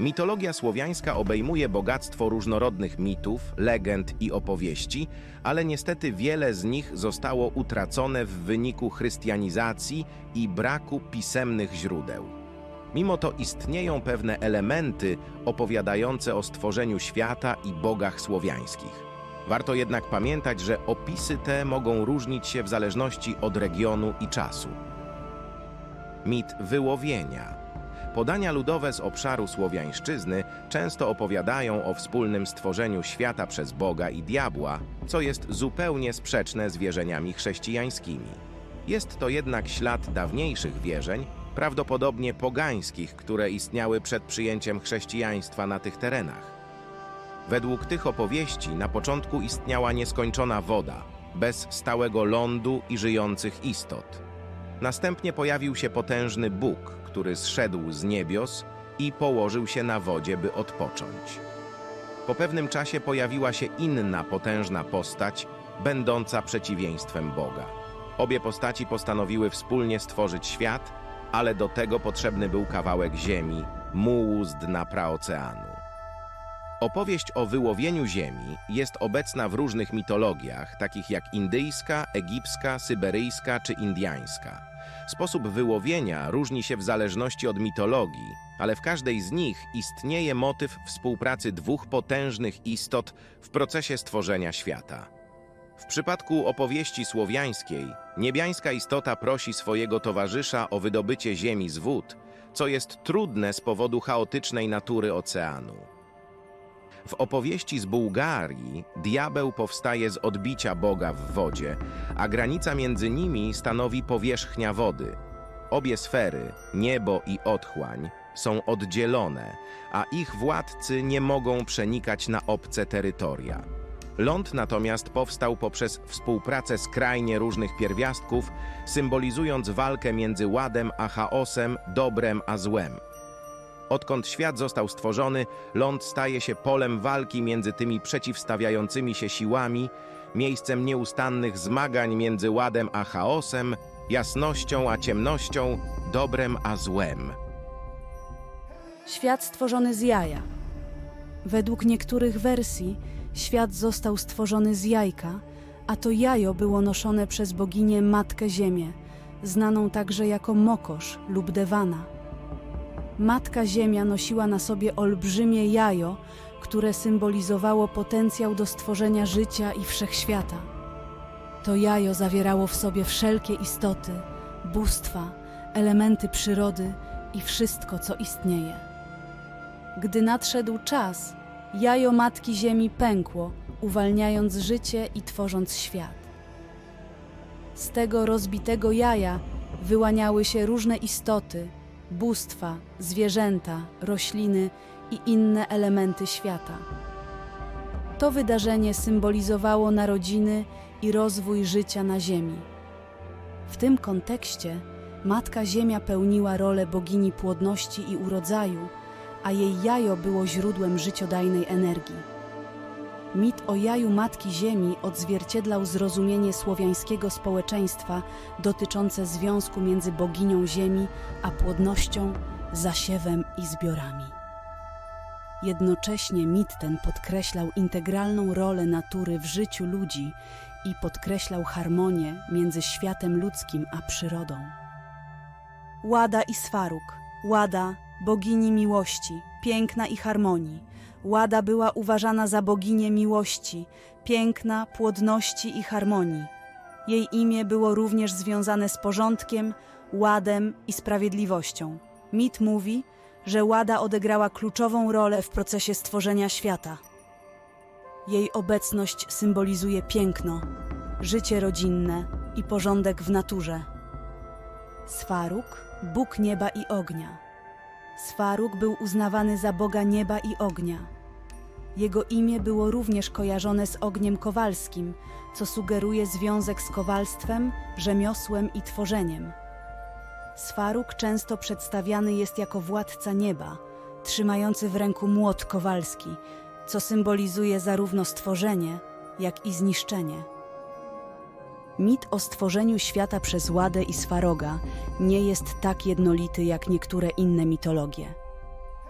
Mitologia słowiańska obejmuje bogactwo różnorodnych mitów, legend i opowieści, ale niestety wiele z nich zostało utracone w wyniku chrystianizacji i braku pisemnych źródeł. Mimo to istnieją pewne elementy opowiadające o stworzeniu świata i bogach słowiańskich. Warto jednak pamiętać, że opisy te mogą różnić się w zależności od regionu i czasu. Mit wyłowienia. Podania ludowe z obszaru słowiańszczyzny często opowiadają o wspólnym stworzeniu świata przez Boga i diabła, co jest zupełnie sprzeczne z wierzeniami chrześcijańskimi. Jest to jednak ślad dawniejszych wierzeń, prawdopodobnie pogańskich, które istniały przed przyjęciem chrześcijaństwa na tych terenach. Według tych opowieści na początku istniała nieskończona woda, bez stałego lądu i żyjących istot. Następnie pojawił się potężny Bóg, który zszedł z niebios i położył się na wodzie, by odpocząć. Po pewnym czasie pojawiła się inna potężna postać, będąca przeciwieństwem Boga. Obie postaci postanowiły wspólnie stworzyć świat, ale do tego potrzebny był kawałek ziemi, mułu z dna praoceanu. Opowieść o wyłowieniu ziemi jest obecna w różnych mitologiach, takich jak indyjska, egipska, syberyjska czy indiańska. Sposób wyłowienia różni się w zależności od mitologii, ale w każdej z nich istnieje motyw współpracy dwóch potężnych istot w procesie stworzenia świata. W przypadku opowieści słowiańskiej, niebiańska istota prosi swojego towarzysza o wydobycie ziemi z wód, co jest trudne z powodu chaotycznej natury oceanu. W opowieści z Bułgarii diabeł powstaje z odbicia Boga w wodzie, a granica między nimi stanowi powierzchnia wody. Obie sfery, niebo i otchłań, są oddzielone, a ich władcy nie mogą przenikać na obce terytoria. Ląd natomiast powstał poprzez współpracę skrajnie różnych pierwiastków, symbolizując walkę między ładem a chaosem, dobrem a złem. Odkąd świat został stworzony, ląd staje się polem walki między tymi przeciwstawiającymi się siłami, miejscem nieustannych zmagań między ładem a chaosem, jasnością a ciemnością, dobrem a złem. Świat stworzony z jaja. Według niektórych wersji świat został stworzony z jajka, a to jajo było noszone przez boginię Matkę Ziemię, znaną także jako Mokosz lub Dewana. Matka Ziemia nosiła na sobie olbrzymie jajo, które symbolizowało potencjał do stworzenia życia i wszechświata. To jajo zawierało w sobie wszelkie istoty, bóstwa, elementy przyrody i wszystko, co istnieje. Gdy nadszedł czas, jajo Matki Ziemi pękło, uwalniając życie i tworząc świat. Z tego rozbitego jaja wyłaniały się różne istoty, bóstwa, zwierzęta, rośliny i inne elementy świata. To wydarzenie symbolizowało narodziny i rozwój życia na Ziemi. W tym kontekście Matka Ziemia pełniła rolę bogini płodności i urodzaju, a jej jajo było źródłem życiodajnej energii. Mit o jaju Matki Ziemi odzwierciedlał zrozumienie słowiańskiego społeczeństwa dotyczące związku między boginią Ziemi a płodnością, zasiewem i zbiorami. Jednocześnie mit ten podkreślał integralną rolę natury w życiu ludzi i podkreślał harmonię między światem ludzkim a przyrodą. Łada i Swaruk, Łada, bogini miłości, piękna i harmonii. Łada była uważana za boginię miłości, piękna, płodności i harmonii. Jej imię było również związane z porządkiem, ładem i sprawiedliwością. Mit mówi, że Łada odegrała kluczową rolę w procesie stworzenia świata. Jej obecność symbolizuje piękno, życie rodzinne i porządek w naturze. Swaruk, Bóg nieba i ognia. Swaruk był uznawany za Boga nieba i ognia. Jego imię było również kojarzone z ogniem kowalskim, co sugeruje związek z kowalstwem, rzemiosłem i tworzeniem. Swaruk często przedstawiany jest jako władca nieba, trzymający w ręku młot kowalski, co symbolizuje zarówno stworzenie, jak i zniszczenie. Mit o stworzeniu świata przez Ładę i Swaroga nie jest tak jednolity jak niektóre inne mitologie.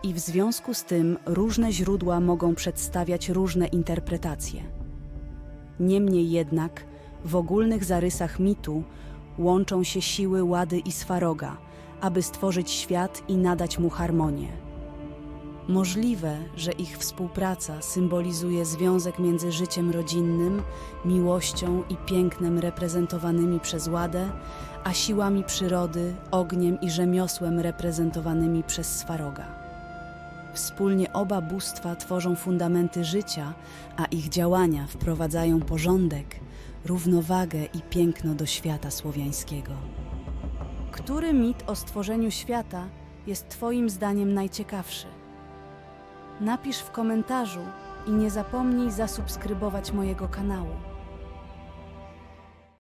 I w związku z tym różne źródła mogą przedstawiać różne interpretacje. Niemniej jednak w ogólnych zarysach mitu łączą się siły Łady i Swaroga, aby stworzyć świat i nadać mu harmonię. Możliwe, że ich współpraca symbolizuje związek między życiem rodzinnym, miłością i pięknem reprezentowanymi przez Ładę, a siłami przyrody, ogniem i rzemiosłem reprezentowanymi przez Swaroga. Wspólnie oba bóstwa tworzą fundamenty życia, a ich działania wprowadzają porządek, równowagę i piękno do świata słowiańskiego. Który mit o stworzeniu świata jest Twoim zdaniem najciekawszy? Napisz w komentarzu i nie zapomnij zasubskrybować mojego kanału.